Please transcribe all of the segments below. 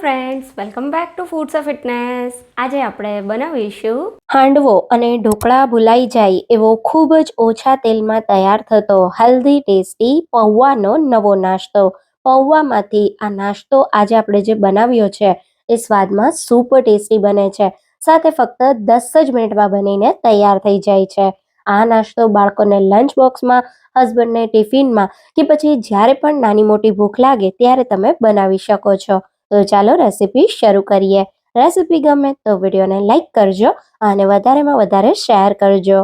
Friends welcome back to foods of fitness આજે આપણે બનાવીશું હાંડવો અને ઢોકળા ભૂલાઈ જાય એવો ખૂબ જ ઓછા તેલમાં તૈયાર થતો હેલ્ધી ટેસ્ટી પૌવાનો નવો નાસ્તો. પૌવામાંથી આ નાસ્તો આજે આપણે જે બનાવ્યો છે એ સ્વાદમાં સુપર ટેસ્ટી બને છે. સાથે ફક્ત દસ જ મિનિટમાં બનીને તૈયાર થઈ જાય છે. આ નાસ્તો બાળકોને લંચ બોક્સમાં હસબન્ડને ટિફિનમાં કે પછી જ્યારે પણ નાની મોટી ભૂખ લાગે ત્યારે તમે બનાવી શકો છો. તો ચાલો રેસીપી શરૂ કરીએ. રેસીપી ગમે તો વિડીયોને લાઇક કરજો અને વધારેમાં વધારે શેર કરજો.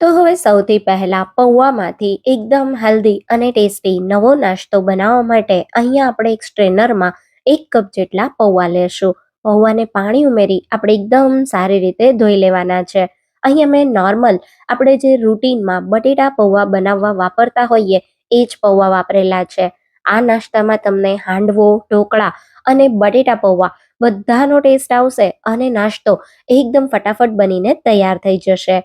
તો હવે સૌથી પહેલા પૌવામાંથી એકદમ હેલ્ધી અને ટેસ્ટી નવો નાસ્તો બનાવવા માટે અહીંયા આપણે એક સ્ટ્રેનરમાં એક કપ જેટલા પૌવા લેશું. પૌવાને પાણી ઉમેરી આપણે એકદમ સારી રીતે ધોઈ લેવાના છે. અહીંયા મેં નોર્મલ આપણે જે રૂટીનમાં બટેટા પૌવા બનાવવા વાપરતા હોઈએ એ જ પૌવા વાપરેલા છે. આ નાસ્તામાં તમને હાંડવો, ઢોકળા અને બટેટા પૌવા બધાનો ટેસ્ટ આવશે અને નાસ્તો એકદમ ફટાફટ બનીને તૈયાર થઈ જશે.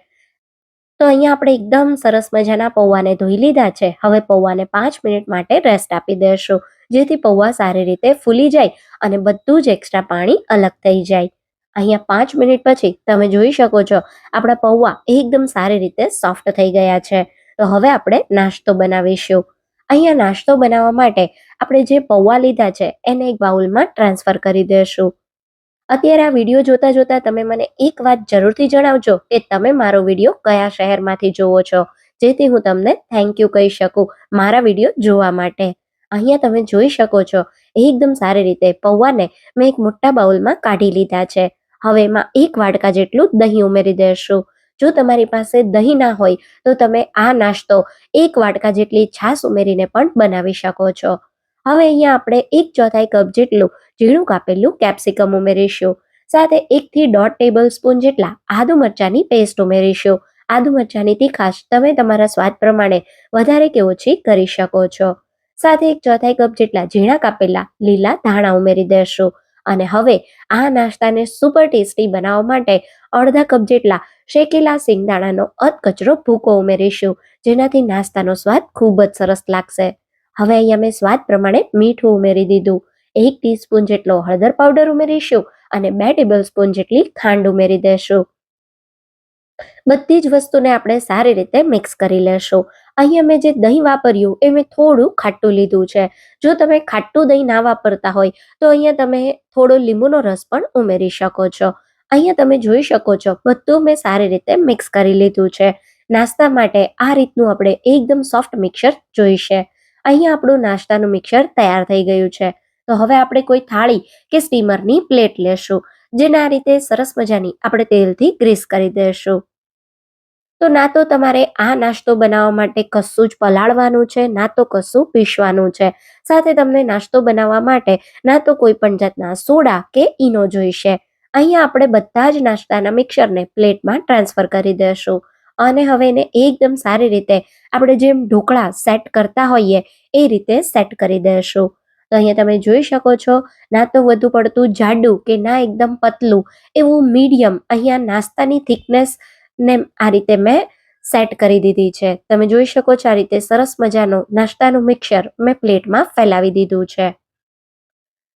તો અહીંયા આપણે એકદમ સરસ મજાના પૌવાને ધોઈ લીધા છે. હવે પૌવાને પાંચ મિનિટ માટે રેસ્ટ આપી દેશું જેથી પૌવા સારી રીતે ફૂલી જાય અને બધું જ એક્સ્ટ્રા પાણી અલગ થઈ જાય. અહીંયા પાંચ મિનિટ પછી તમે જોઈ શકો છો, આપણા પૌવા એકદમ સારી રીતે સોફ્ટ થઈ ગયા છે. તો હવે આપણે નાસ્તો બનાવીશું. અહીંયા નાસ્તો બનાવવા માટે આપણે જે પૌવા લીધા છે, એને એક બાઉલમાં ટ્રાન્સફર કરી દેશું. અત્યારે આ વીડિયો જોતા જોતા તમે મને એક વાત જરૂરથી જણાવજો કે તમે મારો વીડિયો કયા શહેરમાંથી જોવો છો, જેથી હું તમને થેન્ક યુ કહી શકું મારા વીડિયો જોવા માટે. અહીંયા તમે જોઈ શકો છો એકદમ સારી રીતે પૌવાને મેં એક મોટા બાઉલમાં કાઢી લીધા છે. હવે એમાં એક વાડકા જેટલું દહીં ઉમેરી દેશું. જો તમારી પાસે દહીં ના હોય, તો તમે આ નાસ્તો એક વાટકા જેટલી છાશ ઉમેરીને પણ બનાવી શકો છો. હવે અહીંયા આપણે એક ચોથાઈ કપ જેટલું ઝીણું કાપેલું કેપ્સિકમ ઉમેરીશું. સાથે એકથી દોઢ ટેબલ સ્પૂન જેટલા આદુ મરચાંની પેસ્ટ ઉમેરીશું. આદુ મરચાંની તીખાશ તમે તમારા સ્વાદ પ્રમાણે વધારે કે ઓછી કરી શકો છો. સાથે એક ચોથાઈ કપ જેટલા ઝીણા કાપેલા લીલા ધાણા ઉમેરી દેશું. અને હવે આ નાસ્તાને સુપર ટેસ્ટી બનાવવા માટે અડધા કપ જેટલા શેકેલા સિંગદાણાનો અધકચરો ભૂકો ઉમેરીશું, જેનાથી નાસ્તાનો સ્વાદ ખૂબ જ સરસ લાગશે. હવે અહીંયા મેં સ્વાદ પ્રમાણે મીઠું ઉમેરી દીધું. એક ટીસ્પૂન જેટલો હળદર પાવડર ઉમેરીશું અને બે ટેબલ સ્પૂન જેટલી ખાંડ ઉમેરી દેશું. બધી જ વસ્તુને આપણે સારી રીતે મિક્સ કરી લેશું. અહીંયા મેં જે દહીં વાપર્યું, એ મેં થોડું ખાટું લીધું છે. જો તમે ખાટું દહીં ના વાપરતા હોય, તો અહીંયા તમે થોડો લીંબુનો રસ પણ ઉમેરી શકો છો. અહીંયા તમે જોઈ શકો છો, બધું મેં સારી રીતે મિક્સ કરી લીધું છે. નાસ્તા માટે આ રીતનું આપણે એકદમ સોફ્ટ મિક્સર જોઈશે. અહીંયા આપણું નાસ્તાનું મિક્સર તૈયાર થઈ ગયું છે. તો હવે આપણે કોઈ થાળી કે સ્ટીમરની પ્લેટ લેશું, જેને આ રીતે સરસ મજાની આપણે તેલથી ગ્રીસ કરી દેશું. તો ના તો તમારે આ નાસ્તો બનાવવા માટે કશું જ પલાળવાનું છે, ના તો કશું પીસવાનું છે. સાથે તમને નાસ્તો બનાવવા માટે ના તો કોઈ પણ જાતના સોડા કે ઈનો જોઈશે. અહીંયા આપણે બધા જ નાસ્તાના મિક્સરને પ્લેટમાં ટ્રાન્સફર કરી દેશું. અને હવે એને એકદમ સારી રીતે આપણે જેમ ઢોકળા સેટ કરતા હોઈએ, એ રીતે સેટ કરી દેશું. તો અહીંયા તમે જોઈ શકો છો, ના તો વધુ પડતું જાડું કે ના એકદમ પતલું એવું મીડિયમ અહીંયા નાસ્તાની થિકનેસ ને આ રીતે મેં સેટ કરી દીધી છે. તમે જોઈ શકો છો આ રીતે સરસ મજાનું નાસ્તાનું મિક્સર મેં પ્લેટમાં ફેલાવી દીધું છે.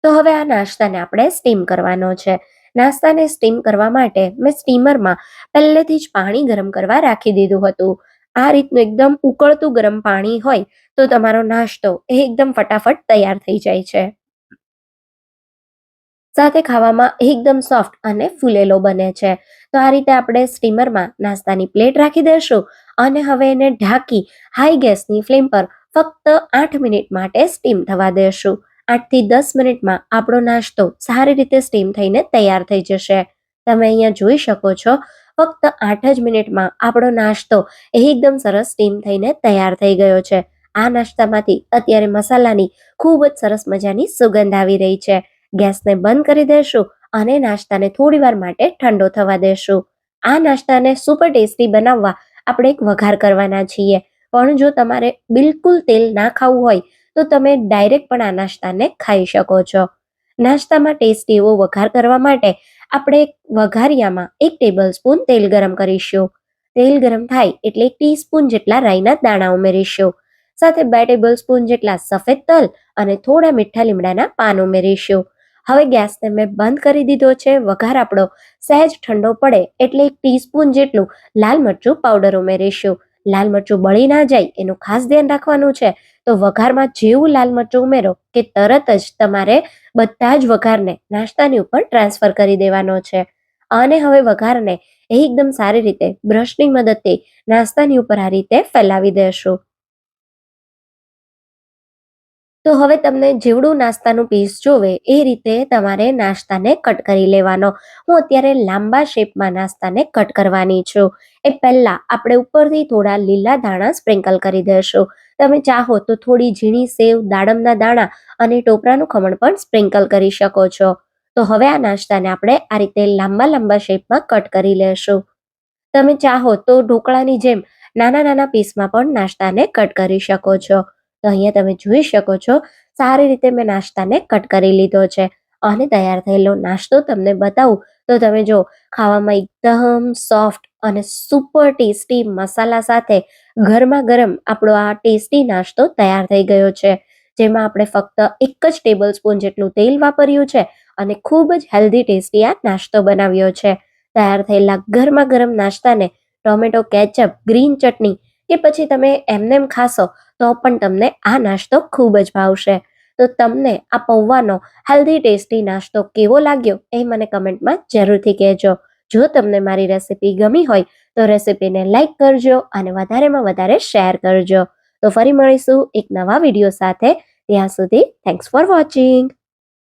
તો હવે આ નાસ્તાને આપણે સ્ટીમ કરવાનો છે. નાસ્તાને સ્ટીમ કરવા માટે મેં સ્ટીમરમાં પહેલેથી જ પાણી ગરમ કરવા રાખી દીધું હતું. આ રીતનું એકદમ ઉકળતું ગરમ પાણી હોય તો તમારો નાસ્તો એ એકદમ ફટાફટ તૈયાર થઈ જાય છે. સાથે ખાવામાં એકદમ સોફ્ટ અને ફૂલેલો બને છે. તો આ રીતે આપણે સ્ટીમરમાં નાસ્તાની પ્લેટ રાખી દઈશું અને હવે એને ઢાંકી હાઈ ગેસની ફ્લેમ પર ફક્ત આઠ મિનિટ માટે સ્ટીમ થવા દેશું. આઠથી દસ મિનિટમાં આપણો નાસ્તો સારી રીતે સ્ટીમ થઈને તૈયાર થઈ જશે. તમે અહીંયા જોઈ શકો છો, ફક્ત આઠ જ મિનિટમાં આપણો નાસ્તો એકદમ સરસ સ્ટીમ થઈને તૈયાર થઈ ગયો છે. આ નાસ્તામાંથી અત્યારે મસાલાની ખૂબ જ સરસ મજાની સુગંધ આવી રહી છે. ગેસને બંધ કરી દેશું અને નાસ્તાને થોડી વાર માટે ઠંડો થવા દેશું. આ નાસ્તાને સુપર ટેસ્ટી બનાવવા આપણે એક વઘાર કરવાના છીએ. પણ જો તમારે બિલકુલ તેલ ના ખાવું હોય, તો તમે ડાયરેક્ટ પણ આ નાસ્તાને ખાઈ શકો છો. નાસ્તામાં ટેસ્ટી એવો વઘાર કરવા માટે આપણે વઘારિયામાં એક ટેબલ સ્પૂન તેલ ગરમ કરીશું. તેલ ગરમ થાય એટલે એક ટીસ્પૂન જેટલા રાઈના દાણા ઉમેરીશું. સાથે બે ટેબલ સ્પૂન જેટલા સફેદ તલ અને થોડા મીઠા લીમડાના પાન ઉમેરીશું. હવે ગેસને મેં બંધ કરી દીધો છે. વઘાર આપણો સહેજ ઠંડો પડે એટલે એક ટીસ્પૂન જેટલું લાલ મરચું પાવડર ઉમેરીશું. લાલ મરચું બળી ના જાય એનું ખાસ ધ્યાન રાખવાનું છે. તો વઘારમાં જેવું લાલ મરચું ઉમેરો કે તરત જ તમારે બધા જ વઘારને નાસ્તાની ઉપર ટ્રાન્સફર કરી દેવાનો છે. અને હવે વઘારને એકદમ સારી રીતે બ્રશની મદદથી નાસ્તાની ઉપર આ રીતે ફેલાવી દેશું. તો હવે તમને જેવડું નાસ્તાનું પીસ જોવે, એ રીતે તમારે નાસ્તાને કટ કરી લેવાનો. હું અત્યારે લાંબા શેપમાં નાસ્તાને કટ કરવાની છું. એ પહેલા આપણે ઉપરથી થોડા લીલા દાણા સ્પ્રિંકલ કરી દઈશું. તમે ચાહો તો થોડી ઝીણી સેવ, દાડમના દાણા અને ટોપરાનું ખમણ પણ સ્પ્રિંકલ કરી શકો છો. તો હવે આ નાસ્તાને આપણે આ રીતે લાંબા લાંબા શેપમાં કટ કરી લેશું. તમે ચાહો તો ઢોકળાની જેમ નાના નાના પીસમાં પણ નાસ્તાને કટ કરી શકો છો. તો અહીંયા તમે જોઈ શકો છો, સારી રીતે મેં નાસ્તાને કટ કરી લીધો છે. અને તૈયાર થયેલો નાસ્તો તમને બતાવું. તો તમે જો, ખાવામાં એકદમ સોફ્ટ અને સુપર ટેસ્ટી મસાલા સાથે ગરમા ગરમ આપણો આ ટેસ્ટી નાસ્તો તૈયાર થઈ ગયો છે. જેમાં આપણે ફક્ત એક જ ટેબલ સ્પૂન જેટલું તેલ વાપર્યું છે અને ખૂબ જ હેલ્ધી ટેસ્ટી આ નાસ્તો બનાવ્યો છે. તૈયાર થયેલા ગરમા ગરમ નાસ્તાને ટોમેટો, કેચઅપ, ગ્રીન ચટણી કે પછી તમે એમનેમ ખાશો, તો પણ તમને આ નાસ્તો ખૂબ જ ભાવશે. તો તમને આ પૌવાનો હેલ્ધી ટેસ્ટી નાસ્તો કેવો લાગ્યો એ મને કમેન્ટમાં જરૂરથી કહેજો. જો તમને મારી રેસિપી ગમી હોય, તો રેસિપીને લાઇક કરજો અને વધારેમાં વધારે શેર કરજો. તો ફરી મળીશું એક નવા વીડિયો સાથે. ત્યાં સુધી થેન્ક્સ ફોર વોચિંગ